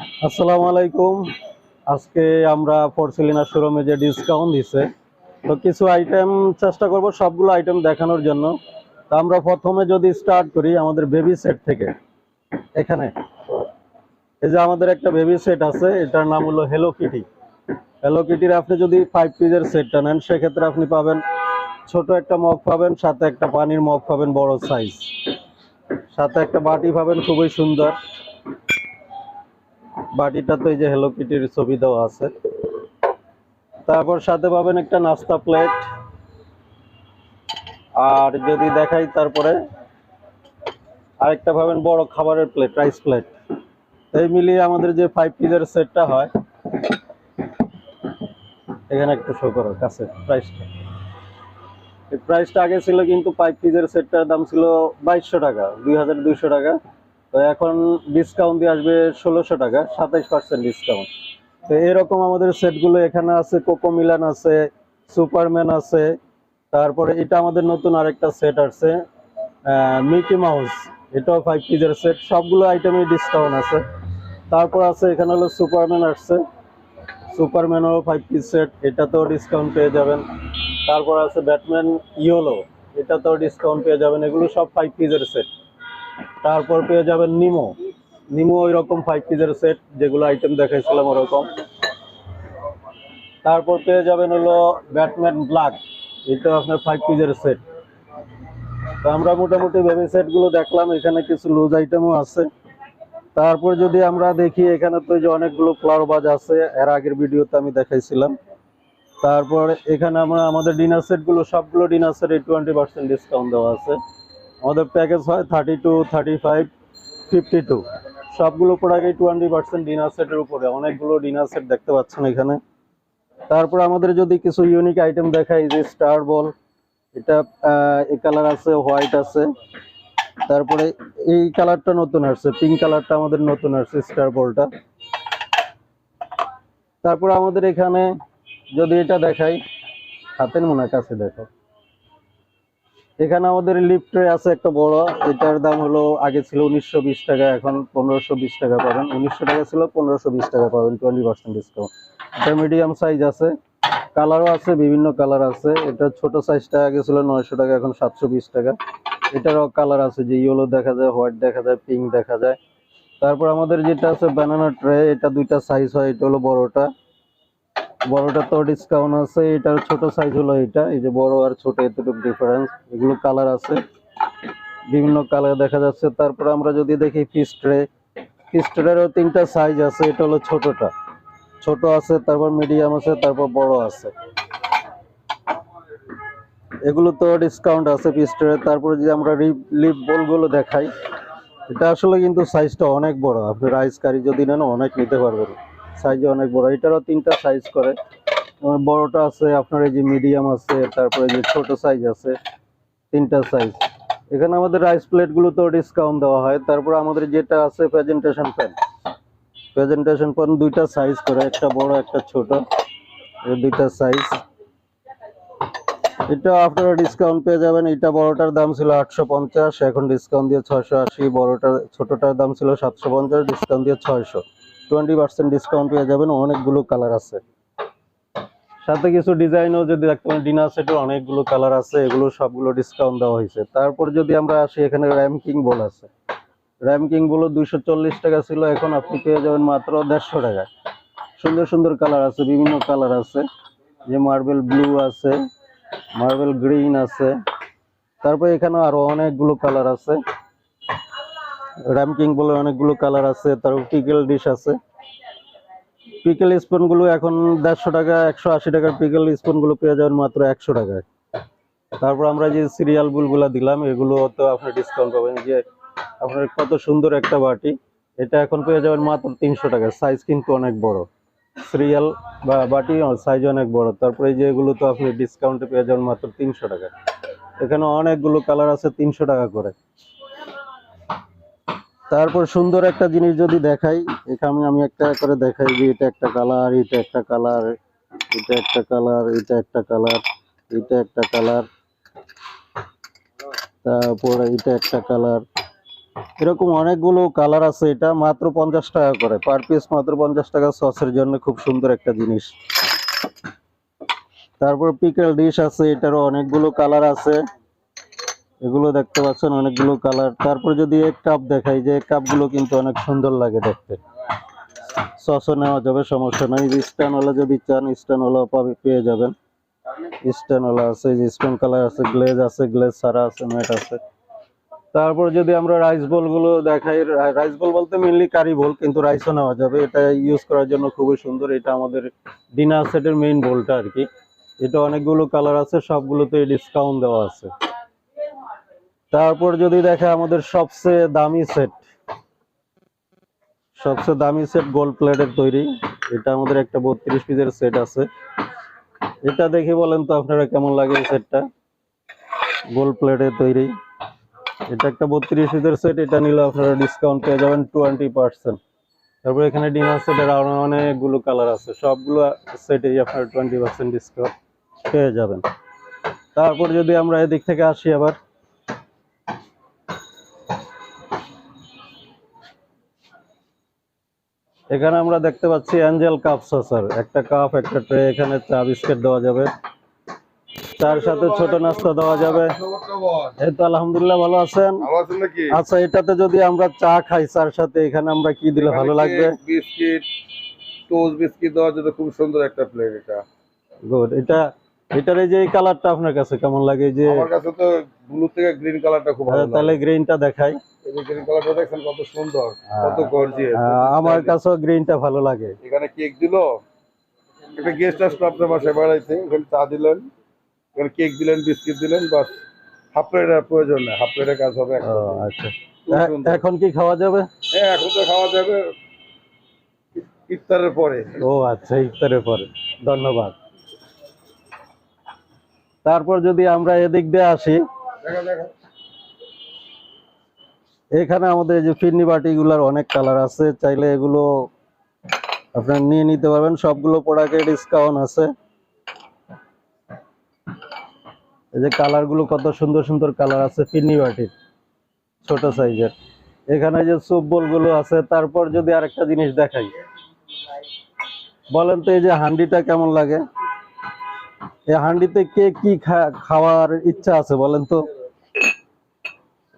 আসসালামু আলাইকুম। আজকে আমরা ফরসিলিনা শোরুমে যে ডিসকাউন্ট দিছে, তো কিছু আইটেম চেষ্টা করব সবগুলো আইটেম দেখানোর জন্য। তো আমরা প্রথমে যদি স্টার্ট করি আমাদের বেবি সেট থেকে। এখানে। এই যে আমাদের একটা বেবি সেট আছে, এটার নাম হলো হ্যালো কিটি হ্যালো কিটির আপনি যদি ফাইভ পিসের সেটটা নেন, সেক্ষেত্রে আপনি পাবেন ছোট একটা মগ পাবেন, সাথে একটা পানির মগ পাবেন, বড় সাইজ সাথে একটা বাটি পাবেন, খুবই সুন্দর। বাটিটা তো এই যে হ্যালো কিটির ছবি দেওয়া আছে। তারপর সাথে পাবেন একটা নাস্তা প্লেট। আর যদি দেখাই তারপরে আরেকটা পাবেন বড় খাবারের প্লেট, রাইস প্লেট। এই মিলিয়ে আমাদের যে ফাইভ পিসের সেটটা হয়, এখানে একটু শো করো কাছে প্রাইসটা এই প্রাইসটা আগে ছিল কিন্তু ফাইভ পিসের সেটটার দাম ছিল বাইশশো টাকা, দুই হাজার দুইশো টাকা। তো এখন ডিসকাউন্ট দিয়ে আসবে ষোলোশো টাকা, সাতাইশ পার্সেন্ট ডিসকাউন্ট তো এরকম আমাদের সেটগুলো এখানে আছে, কোকো মিলান আছে, সুপারম্যান আছে, তারপরে এটা আমাদের নতুন আরেকটা সেট আছে মিকি মাউস, এটাও ফাইভ পিসের সেট, সবগুলো আইটেমে ডিসকাউন্ট আছে। তারপর আছে, এখানে হলো সুপারম্যান আসছে, সুপারম্যানও ফাইভ পিস সেট এটাতেও ডিসকাউন্ট পেয়ে যাবেন। তারপর আছে ব্যাটম্যান ইয়োলো, এটাতেও ডিসকাউন্ট পেয়ে যাবেন, এগুলো সব ফাইভ পিসের সেট তারপর পেয়ে যাবেন নিমো। নিমো ওই রকম ফাইভ পিসের সেট যেগুলো আইটেম দেখাইছিলাম ওরকম। তারপর পেয়ে যাবেন হলো ব্যাটম্যান ব্ল্যাক এটা আপনার ফাইভ পিসের সেট তো আমরা মোটামুটি বেবি সেটগুলো দেখলাম, এখানে কিছু লুজ আইটেমও আছে। তারপর যদি আমরা দেখি, এখানে তো যে অনেকগুলো ফ্লাওয়ার বাজ আছে, এর আগের ভিডিওতে আমি দেখাইছিলাম। তারপর এখানে আমরা, আমাদের ডিনার সেটগুলো সবগুলো ডিনার সেটে টোয়েন্টি পার্সেন্ট ডিসকাউন্ট দেওয়া আছে। আমাদের প্যাকেজ হয় thirty two thirty five fifty two সবগুলো প্রোডাক্টই টোয়েন্টি পার্সেন্ট ডিনার সেটের উপরে। অনেকগুলো ডিনার সেট দেখতে পাচ্ছেন এখানে। তারপর আমাদের যদি কিছু ইউনিক আইটেম দেখাই যে স্টার বল এটা এই কালার আছে হোয়াইট আছে। তারপরে এই কালারটা নতুন আসছে পিঙ্ক কালারটা আমাদের নতুন আসছে স্টার বলটা তারপর আমাদের এখানে যদি এটা দেখাই, হাতের মনে কাছে দেখো। এখানে আমাদের লিফটে আছে একটা বড়, এটার দাম হলো, আগে ছিল উনিশশো বিশ টাকা, এখন পনেরোশো বিশ টাকা পাবেন। উনিশশো টাকা ছিল, পনেরোশো বিশ টাকা পাবেন টোয়েন্টি পার্সেন্ট ডিসকাউন্ট এটা মিডিয়াম সাইজ আছে কালারও আছে, বিভিন্ন কালার আছে। এটা ছোট সাইজটা আগে ছিল নয়শো টাকা, এখন সাতশো বিশ টাকা। এটারও কালার আছে, যে ইয়েলো দেখা যায় হোয়াইট দেখা যায় পিঙ্ক দেখা যায়। তারপর আমাদের যেটা আছে ব্যানানা ট্রে এটা দুইটা সাইজ হয়, এটা হলো বড়টা। বড়টা তো ডিসকাউন্ট আছে, এটার ছোট সাইজ হলো এটা, এই যে বড় আর ছোট এতটুকু ডিফারেন্স এগুলো কালার আছে। বিভিন্ন কালার দেখা যাচ্ছে, তারপর আমরা যদি দেখি ফিস ট্রে তিনটা সাইজ আছে, এটা হলো ছোটটা। ছোট আছে, তারপর মিডিয়াম আছে, তারপর বড় আছে। এগুলো তো ডিসকাউন্ট আছে পিস ট্রে তারপরে যদি আমরা লিপ বলগুলো দেখাই, এটা আসলে কিন্তু সাইজটা অনেক বড়। আপনি রাইস কারি যদি নেন, অনেক নিতে পারবেন। সাইজ অনেক বড়। এটারও তিনটা সাইজ করে। বড়টা আছে, আপনার এই যে মিডিয়াম আছে, তারপরে যে ছোট সাইজ আছে, তিনটা সাইজ এখানে আমাদের রাইস প্লেটগুলোতেও ডিসকাউন্ট দেওয়া হয়। তারপর আমাদের যেটা আছে প্রেজেন্টেশন প্যান প্রেজেন্টেশন প্যান দুইটা সাইজ করে, একটা বড়, একটা ছোট। দুইটা সাইজ এটা আপনারা ডিসকাউন্ট পেয়ে যাবেন। এটা বড়টার দাম ছিল আটশো পঞ্চাশ, এখন ডিসকাউন্ট দিয়ে ছয়শো আশি, বড়টার, ছোটটার দাম ছিল সাতশো পঞ্চাশ ডিসকাউন্ট দিয়ে ছয়শো। টোয়েন্টি পার্সেন্ট ডিসকাউন্ট পেয়ে যাবেন, অনেকগুলো কালার আছে। সাথে কিছু ডিজাইনও যদি দেখতে পারেন ডিনার সেটের অনেকগুলো কালার আছে, এগুলো সবগুলো ডিসকাউন্ট দেওয়া হয়েছে। তারপর যদি আমরা আসি, এখানে র্যাম কিং বল আছে। র্যাম কিং বল দুইশো টাকা ছিল, এখন আপনি পেয়ে যাবেন মাত্র দেড়শো টাকা। সুন্দর সুন্দর কালার আছে, বিভিন্ন কালার আছে। যে মার্বেল ব্লু আছে মার্বেল গ্রিন আছে। তারপর এখানে আরও অনেকগুলো কালার আছে। র্যামকিং বলে অনেকগুলো কালার আছে তারপর পিকেল ডিশ আছে। পিকেল স্পুনগুলো এখন দেড়শো টাকা, একশো আশি টাকার পিকেল স্পুনগুলো পেয়ে যাবেন মাত্র একশো টাকায়। তারপর আমরা যে সিরিয়াল বুলগুলা দিলাম, এগুলো তো আপনার ডিসকাউন্ট পাবেন। যে আপনার কত সুন্দর একটা বাটি, এটা এখন পেয়ে যাবেন মাত্র তিনশো টাকা। সাইজ কিন্তু অনেক বড়। সিরিয়াল বা বাটি সাইজ অনেক বড়। তারপরে যে এগুলো তো আপনি ডিসকাউন্টে পেয়ে যাবেন মাত্র তিনশো টাকা এখানে অনেকগুলো কালার আছে, তিনশো টাকা করে। তারপর সুন্দর একটা জিনিস যদি দেখাই, এখানে আমি একটা করে দেখাই যে এটা একটা কালার, এটা একটা কালার, এটা একটা কালার, এটা একটা কালার, এটা একটা কালার, তারপর এটা একটা কালার। এরকম অনেকগুলো কালার আছে এটা, মাত্র পঞ্চাশ টাকা করে। পার পিস মাত্র পঞ্চাশ টাকা সসের জন্য খুব সুন্দর একটা জিনিস। তারপর পিকেল ডিশ আছে, এটারও অনেকগুলো কালার আছে। এগুলো দেখতে পাচ্ছেন, অনেকগুলো কালার। তারপর যদি এক কাপ দেখাই, যে কাপগুলো কিন্তু অনেক সুন্দর লাগে দেখতে। সসও নেওয়া যাবে, সমস্যা নাই। স্ট্যান্ড ওলা যদি চান স্ট্যান্ড ওলা পাবে, পেয়ে যাবেন। স্ট্যান্ড ওলা আছে স্টোন কালার আছে গ্লেজ আছে গ্লেজ সারা আছে ম্যাট আছে। তারপর যদি আমরা রাইস বলগুলো দেখাই রাইস বল বলতে মেনলি কারি বল কিন্তু রাইসও নেওয়া যাবে। এটা ইউজ করার জন্য খুবই সুন্দর। এটা আমাদের ডিনার সেটের মেইন বলটা আর কি। এটা অনেকগুলো কালার আছে, সবগুলোতে ডিসকাউন্ট দেওয়া আছে। তারপর যদি দেখে আমাদের সবচেয়ে দামি সেট সবচেয়ে দামি সেট গোল্ড প্লেটের তৈরি। এটা আমাদের একটা বত্রিশ পিসের সেট আছে। এটা দেখে বলেন তো আপনারা কেমন লাগে এই সেটটা গোল্ড প্লেটের তৈরি। এটা একটা বত্রিশ পিসের সেট এটা নিলে আপনারা ডিসকাউন্ট পেয়ে যাবেন টোয়েন্টি পার্সেন্ট তারপর এখানে ডিনার সেটের আরও অনেকগুলো কালার আছে। সবগুলো সেটেই আপনারা টোয়েন্টি পার্সেন্ট ডিসকাউন্ট পেয়ে যাবেন। তারপর যদি আমরা এদিক থেকে আসি আবার এখানে আমরা দেখতে পাচ্ছি অ্যাঞ্জেল কাপ সসার। একটা কাপ একটা ট্রে এখানে চা বিস্কিট দেওয়া যাবে। চার সাথে ছোট নাস্তা দেওয়া যাবে। এই তো আলহামদুলিল্লাহ ভালো আছেন? আচ্ছা এটাতে যদি আমরা চা খাই চার সাথে এখানে আমরা কি দিলে ভালো লাগবে? বিস্কিট টোস্ট বিস্কিট দেওয়ার জন্য খুব সুন্দর একটা প্লেট এটা। গুড এটা এটার এই যে কালারটা আপনার কাছে কেমন লাগে? যে আমার কাছে তো ব্লু থেকে গ্রিন কালারটা খুব ভালো তাহলে লাগে। গ্রিনটা দেখাই। এই যে গ্রিন কালারটা দেখছেন কত সুন্দর হ্যাঁ। কত গর্জিয়াস আমার কাছেও গ্রিনটা ভালো লাগে। এখানে কেক দিলো। একটা গেস্ট আসলো আপনার বাসায় বেড়াইতে ওখানে চা দিলেন। এখানে কেক দিলেন বিস্কিট দিলেন বাস। হাফ প্লেটের প্রয়োজন নেই হাফ প্লেটের কাজ হবে আচ্ছা। এখন কি খাওয়া যাবে? হ্যাঁ এখন তো খাওয়া যাবে। ইফতারের পরে। ও আচ্ছা ইফতারের পরে। ধন্যবাদ। তারপর যদি আমরা এদিক দিয়ে আসি, এখানে আমাদের যে ফিরনি বাটিগুলোর অনেক কালার আছে, চাইলে এগুলো আপনারা নিয়ে নিতে পারবেন। সবগুলো প্রোডাক্টে ডিসকাউন্ট আছে। এই যে কালারগুলো কত সুন্দর সুন্দর কালার আছে ফিরনি বাটির, ছোট সাইজের এখানে যে গুলো আছে, তারপর যদি আরেকটা জিনিস দেখাই। বলেন তো এই যে হান্ডিটা কেমন লাগে? এই হান্ডিতে কে কি খাওয়ার ইচ্ছা আছে বলেন তো?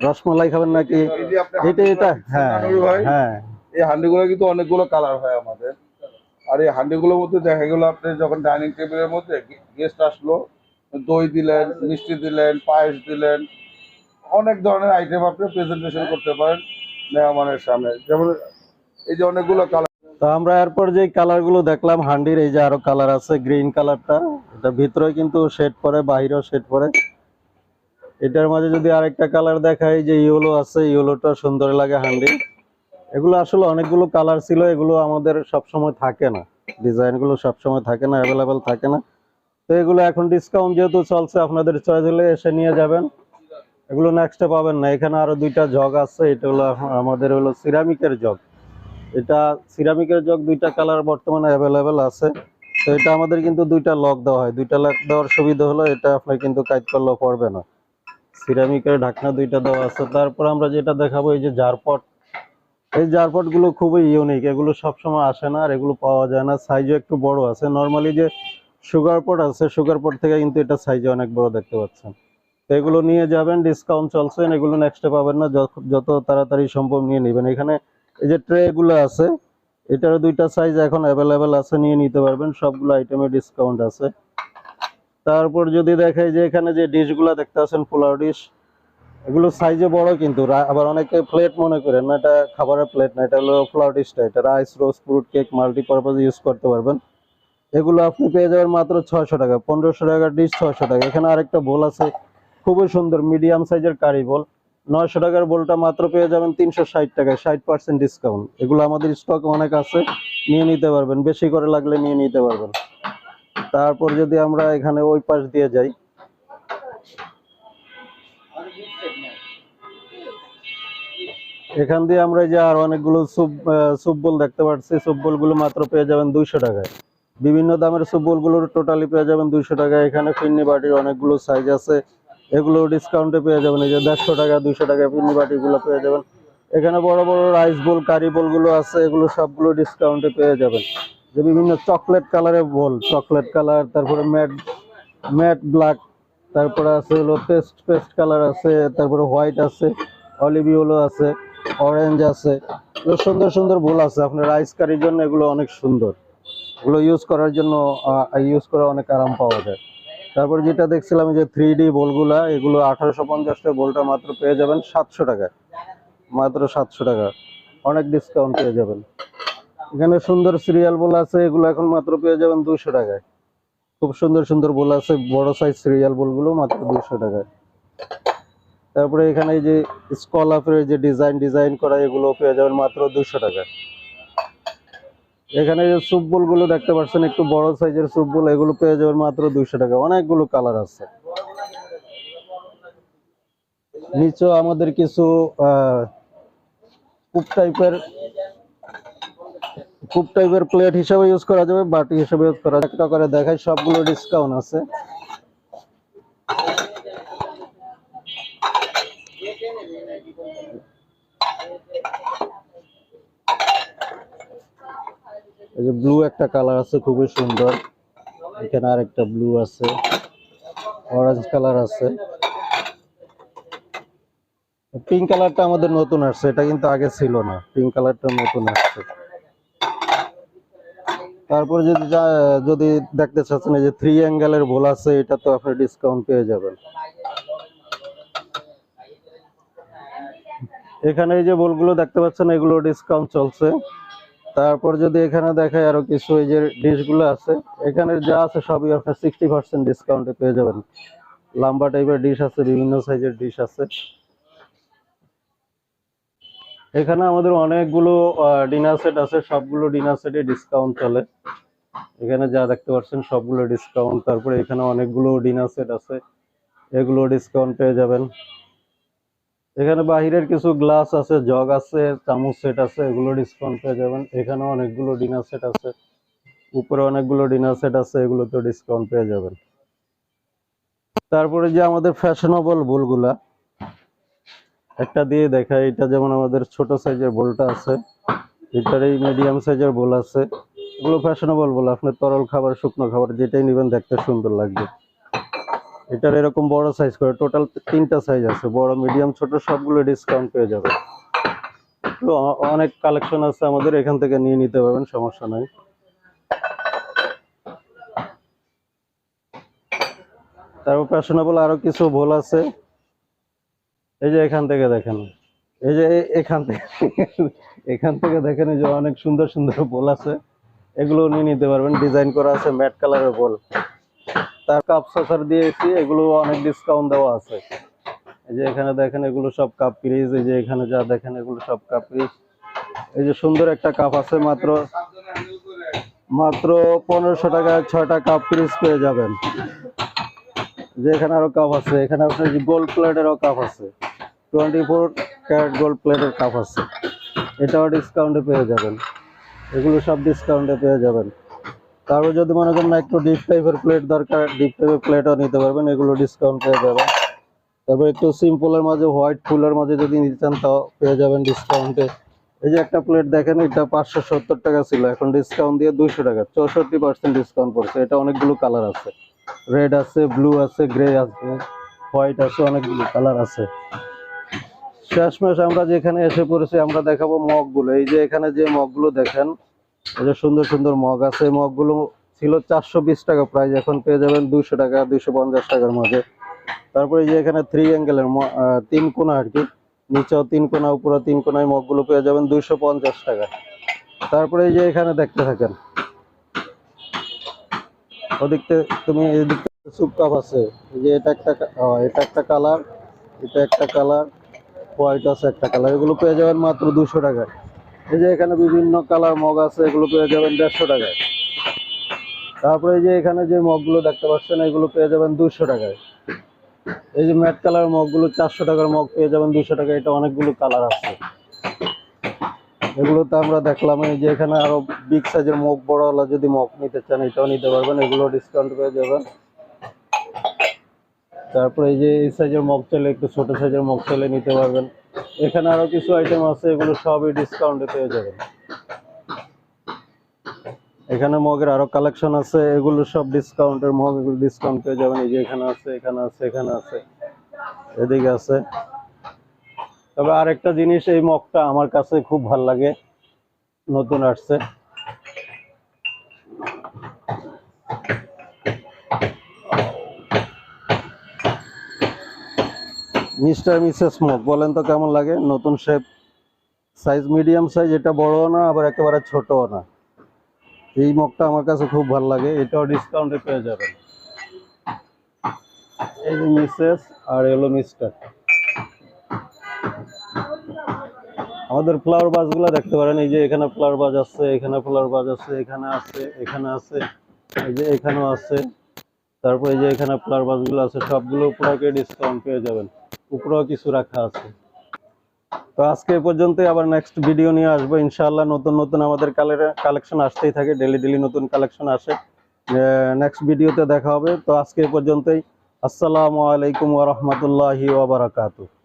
রসমালাই খাবেন নাকি? এটা এটা হ্যাঁ হ্যাঁ। এই হান্ডিগুলো কিন্তু অনেকগুলো কালার হয় আমাদের। আর এই হান্ডিগুলোর মধ্যে দেখা গেল আপনি যখন ডাইনিং টেবিলের মধ্যে গেস্ট আসলো দই দিলেন মিষ্টি দিলেন পায়েস দিলেন অনেক ধরনের আইটেম আপনি প্রেজেন্টেশন করতে পারেন মেহমানের সামনে। যেমন এই যে অনেকগুলো কালার তো আমরা এরপর যে কালারগুলো দেখলাম, হান্ডির এই যে আরও কালার আছে গ্রিন কালারটা এটা ভিতরে কিন্তু শেড পরে, বাহিরেও শেড পরে। এটার মাঝে যদি আরেকটা কালার দেখাই, যে ইয়েলো আছে ইয়েলোটা সুন্দর লাগে হান্ডি। এগুলো আসলে অনেকগুলো কালার ছিল, এগুলো আমাদের সব সময় থাকে না। ডিজাইনগুলো সব সময় থাকে না অ্যাভেলেবেল থাকে না। তো এগুলো এখন ডিসকাউন্ট যেহেতু চলছে, আপনাদের চয়েস হলে এসে নিয়ে যাবেন। এগুলো নেক্সটে পাবেন না। এখানে আরও দুইটা জগ আছে, এটা হলো আমাদের হলো সিরামিকের জগ এটা সিরামিকের জগ, দুইটা কালার বর্তমানে অ্যাভেলেবেল আছে। তো এটা আমাদের কিন্তু দুইটা লক দেওয়া হয়। দুইটা লক দেওয়ার সুবিধা হলো এটা আপনার কিন্তু কাজ করলেও পড়বে না। সিরামিকের ঢাকনা দুইটা দেওয়া আছে। তারপর আমরা যেটা দেখাবো, এই যে জারপট এই জারপটগুলো খুবই ইউনিক এগুলো সবসময় আসে না আর এগুলো পাওয়া যায় না। সাইজও একটু বড় আছে। নর্মালি যে সুগার পট আছে সুগার পট থেকে কিন্তু এটা সাইজে অনেক বড় দেখতে পাচ্ছেন। তো এগুলো নিয়ে যাবেন ডিসকাউন্ট চলছে। এগুলো নেক্সটে পাবেন না। যত তাড়াতাড়ি সম্ভব নিয়ে নেবেন। এখানে এই যে ট্রে গুলো আছে, এটারও দুইটা সাইজ এখন অ্যাভেলেবেল আছে, নিয়ে নিতে পারবেন। সবগুলো আইটেমে ডিসকাউন্ট আছে। তারপর যদি দেখাই যে এখানে যে ডিশগুলো দেখতে আছেন পোলাও ডিশ, এগুলো সাইজে বড় কিন্তু। আবার অনেকে প্লেট মনে করেন না, এটা খাবারের প্লেট না, এটা হলো পোলাও ডিশটা। এটা রাইস রোজ ফ্রুট কেক মাল্টিপারপাজ ইউজ করতে পারবেন। এগুলো আপনি পেয়ে যাবেন মাত্র ছয়শো টাকা। পনেরোশো টাকার ডিশ ছয়শো টাকা। এখানে আরেকটা বোল আছে, খুবই সুন্দর মিডিয়াম সাইজের কারি বোল নয়শো টাকার বলটা মাত্র পেয়ে যাবেন তিনশো ষাট টাকায়, ষাট পার্সেন্ট ডিসকাউন্ট এগুলো আমাদের স্টক অনেক আছে, নিয়ে নিতে পারবেন। বেশি করে লাগলে নিয়ে নিতে পারবেন। তারপর যদি আমরা এখানে ওই পাশ দিয়ে যাই। এখান দিয়ে আমরা যে আর অনেকগুলো সুপ সুপ বোল দেখতে পাচ্ছি। সুপ বোলগুলো মাত্র পেয়ে যাবেন দুইশো টাকায়। বিভিন্ন দামের সুপ বোল টোটালি পেয়ে যাবেন দুইশো টাকায়। এখানে ফিন্নি বাটির অনেকগুলো সাইজ আছে। এগুলো ডিসকাউন্টে পেয়ে যাবেন। এই যে দেড়শো টাকা, দুইশো টাকা ফিন্নি বাটি গুলো পেয়ে যাবেন। এখানে বড় বড় রাইস বোল কারি বোলগুলো আছে, এগুলো সবগুলো ডিসকাউন্টে পেয়ে যাবেন। যে বিভিন্ন চকলেট কালারের বোল চকলেট কালার তারপরে ম্যাট ম্যাট ব্ল্যাক তারপরে আছে হলো পেস্ট পেস্ট কালার আছে, তারপরে হোয়াইট আছে অলিভ ইয়েলো আছে অরেঞ্জ আছে। এগুলো সুন্দর সুন্দর বোল আছে। আপনার রাইস কারির জন্য এগুলো অনেক সুন্দর। এগুলো ইউজ করার জন্য ইউজ করে অনেক আরাম পাওয়া যায়। তারপর যেটা দেখছিলাম যে থ্রি ডি বোলগুলা, এগুলো আঠারোশো পঞ্চাশটা বোলটা মাত্র পেয়ে যাবেন সাতশো টাকায়। মাত্র সাতশো টাকা। অনেক ডিসকাউন্ট পেয়ে যাবেন। এখানে সুন্দর সিরিয়াল বোল আছে, এগুলো এখন মাত্র পেয়ে যাবেন দুশো টাকায়। খুব সুন্দর সুন্দর বোল আছে, বড় সাইজ সিরিয়াল বোলগুলো মাত্র দুশো টাকায়। তারপরে এখানে এই যে স্কলাপের যে ডিজাইন ডিজাইন করা, এগুলো পেয়ে যাবেন মাত্র দুশো টাকা এখানে যে স্যুপ বোলগুলো দেখতে পাচ্ছেন, একটু বড় সাইজের স্যুপ বোল এগুলো পেয়ে যাবেন মাত্র দুইশো টাকা। অনেকগুলো কালার আছে। নিচেও আমাদের কিছু কূপ টাইপের কূপ টাইপের প্লেট হিসাবে ইউজ করা যাবে, বাটি হিসাবে ইউজ করা একটা করে দেখাই, সবগুলো ডিসকাউন্ট আছে। এই যে ব্লু একটা কালার আছে, খুবই সুন্দর। এখানে আরেকটা ব্লু আছে। অরেঞ্জ কালার আছে। পিঙ্ক কালারটা আমাদের নতুন আসছে। এটা কিন্তু আগে ছিল না। পিঙ্ক কালারটা নতুন আসছে। তারপর যদি যদি দেখতে চাচ্ছেন, এই যে থ্রি অ্যাঙ্গেলের বোল আছে, এটা তো আপনি ডিসকাউন্ট পেয়ে যাবেন। এখানে এই যে বোলগুলো দেখতে পাচ্ছেন, এগুলো ডিসকাউন্ট চলছে। তারপর যদি এখানে দেখায় আরও কিছু, এই যে ডিশগুলো আছে, এখানে যা আছে সবই আপনার সিক্সটি পার্সেন্ট ডিসকাউন্টে পেয়ে যাবেন। লম্বা টাইপের ডিশ আছে, বিভিন্ন সাইজের ডিশ আছে। এখানে আমাদের অনেকগুলো ডিনার সেট আছে, সবগুলো ডিনার সেটে ডিসকাউন্ট চলে। এখানে যা দেখতে পাচ্ছেন, সবগুলো ডিসকাউন্ট তারপরে এখানে অনেকগুলো ডিনার সেট আছে। এগুলো ডিসকাউন্ট পেয়ে যাবেন। এখানে বাহিরের কিছু গ্লাস আছে, জগ আছে, চামচ সেট আছে, এগুলো ডিসকাউন্ট পেয়ে যাবেন। এখানে অনেকগুলো ডিনার সেট আছে, উপরে অনেকগুলো ডিনার সেট আছে এগুলোতে ডিসকাউন্ট পেয়ে যাবেন। তারপরে যে আমাদের ফ্যাশনেবল বোলগুলা, একটা দিয়ে দেখা এটা যেমন আমাদের ছোট সাইজের বোলটা আছে এটার এই মিডিয়াম সাইজের বোল আছে। এগুলো ফ্যাশনেবল বোল আপনার তরল খাবার, শুকনো খাবার, যেটাই নেবেন, দেখতে সুন্দর লাগবে। এটার এরকম বড় সাইজ করে টোটাল তিনটা সাইজ আছে, বড় মিডিয়াম ছোট, সবগুলো ডিসকাউন্ট পেয়ে যাবে। তো অনেক কালেকশন আছে আমাদের, এখান থেকে নিয়ে নিতে পারবেন, সমস্যা নাই। তারপর ফ্যাশনেবল আরও কিছু ভোল আছে। এই যে এখান থেকে দেখেন, এই যে এখান থেকে এখান থেকে দেখেন যে অনেক সুন্দর সুন্দর বল আছে। এগুলো নিয়ে নিতে পারবেন ডিজাইন করা আছে ম্যাট কালারের বল তার কাপ সসার দিয়েছি, এগুলো অনেক ডিসকাউন্ট দেওয়া আছে। এই যে এখানে দেখেন, এগুলো সব কাপ পিরিজ এই যে এখানে যা দেখেন, এগুলো সব কাপ পিরিজ এই যে সুন্দর একটা কাপ আছে, মাত্র মাত্র পনেরোশো টাকায় ছয়টা কাপ পিরিজ পেয়ে যাবেন। যে এখানে আরও কাপ আছে, এখানে আপনার গোল্ড প্লেটেরও কাপ আছে। টোয়েন্টি ফোর ক্যারেট গোল্ড প্লেটের কাপ আছে। এটাও ডিসকাউন্টে পেয়ে যাবেন। এগুলো সব ডিসকাউন্টে পেয়ে যাবেন। তারপর যদি মনে করেন একটু ডিপ টাইপের প্লেট দরকার ডিপ টাইপের প্লেটও নিতে পারবেন, এগুলো ডিসকাউন্ট পেয়ে যাবেন। তারপর একটু সিম্পলের মাঝে হোয়াইট ফুলের মাঝে যদি নিতে চান, তাও পেয়ে যাবেন ডিসকাউন্টে এই যে একটা প্লেট দেখেন, এটা পাঁচশো সত্তর টাকা ছিল, এখন ডিসকাউন্ট দিয়ে দুইশো টাকা, চৌষট্টি পার্সেন্ট ডিসকাউন্ট পড়ছে। এটা অনেকগুলো কালার আছে। রেড আছে ব্লু আছে গ্রে আছে হোয়াইট আছে, অনেকগুলো কালার আছে। শেষমেশ আমরা যেখানে এসে পড়েছি, আমরা দেখাবো মগগুলো। এই যে এখানে যে মগগুলো দেখেন যে সুন্দর সুন্দর মগ আছে মগগুলো ছিল চারশো বিশ টাকা প্রাইস এখন পেয়ে যাবেন দুইশো টাকা পঞ্চাশ টাকার মধ্যে তারপরে যে এখানে থ্রি অ্যাঙ্গেলের তিন কোনা আর কি। নিচেও তিন কোনা উপরে তিন কোনায় মগগুলো পেয়ে যাবেন পঞ্চাশ টাকা। তারপরে যে এখানে দেখতে থাকেন। ওদিকতে তুমি এদিক সুপ কাপ আছে। যে এটা একটা এটা একটা কালার এটা একটা কালার হোয়াইট আছে একটা কালার এগুলো পেয়ে যাবেন মাত্র দুশো টাকায়। এই যে এখানে বিভিন্ন কালার মগ আছে, এগুলো পেয়ে যাবেন দেড়শো টাকায়। তারপরে এই যে এখানে যে মগগুলো দেখতে পাচ্ছেন, এগুলো পেয়ে যাবেন দুশো টাকায়। এই যে ম্যাট কালার মগগুলো চারশো টাকার মগ পেয়ে যাবেন দুশো টাকা এটা অনেকগুলো কালার আছে। এগুলো তো আমরা দেখলাম, এই যে এখানে আরও বিগ সাইজের মগ, বড়ওয়ালা যদি মগ নিতে চান, এটাও নিতে পারবেন, এগুলো ডিসকাউন্ট পেয়ে যাবেন। তারপরে এই যে এই সাইজের মগ চাইলে, একটু ছোট সাইজের মগ চাইলে নিতে পারবেন। এখানে আরও কিছু আইটেম আছে, এগুলো সবই ডিসকাউন্টে পেয়ে যাবেন। এখানে মগের আরও কালেকশন আছে, এগুলো সব ডিসকাউন্টের মগ, এগুলো ডিসকাউন্ট পেয়ে যাবেন। এই যে এখানে আছে এখানে আছে এখানে আছে, এদিকে আছে। তবে আরেকটা জিনিস, এই মগটা আমার কাছে খুব ভালো লাগে, নতুন আসছে। মিস্টার মিসেস মগ বলেন তো কেমন লাগে? নতুন শেপ সাইজ মিডিয়াম সাইজ এটা বড়ও না, আবার একেবারে ছোটও না। এই মগটা আমার কাছে খুব ভালো লাগে, এটাও ডিসকাউন্টে পেয়ে যাবেন। এই যে মিসেস আর এলো মিস্টার আমাদের ফ্লাওয়ার বাজগুলো দেখতে পারেন, এই যে এখানে ফ্লাওয়ার বাজ আছে, এখানে ফ্লাওয়ার বাজ আছে, এখানে আছে এখানে আছে, এই যে এখানেও আছে। তারপর এই যে এখানে ফ্লাওয়ার বাজগুলো আছে, সবগুলো উপরাকে ডিসকাউন্ট পেয়ে যাবেন। উপরেও কিছু রাখা আছে। তো আজকে এ পর্যন্তই, আবার নেক্সট ভিডিও নিয়ে আসব। ইনশাআল্লাহ নতুন নতুন আমাদের কালেকশন আসতেই থাকে ডেলি ডেলি নতুন কালেকশন আসে। নেক্সট ভিডিওতে দেখা হবে। তো আজকে এ পর্যন্তই। আসসালামু আলাইকুম ওয়া রাহমাতুল্লাহি ওয়া বারাকাতুহু।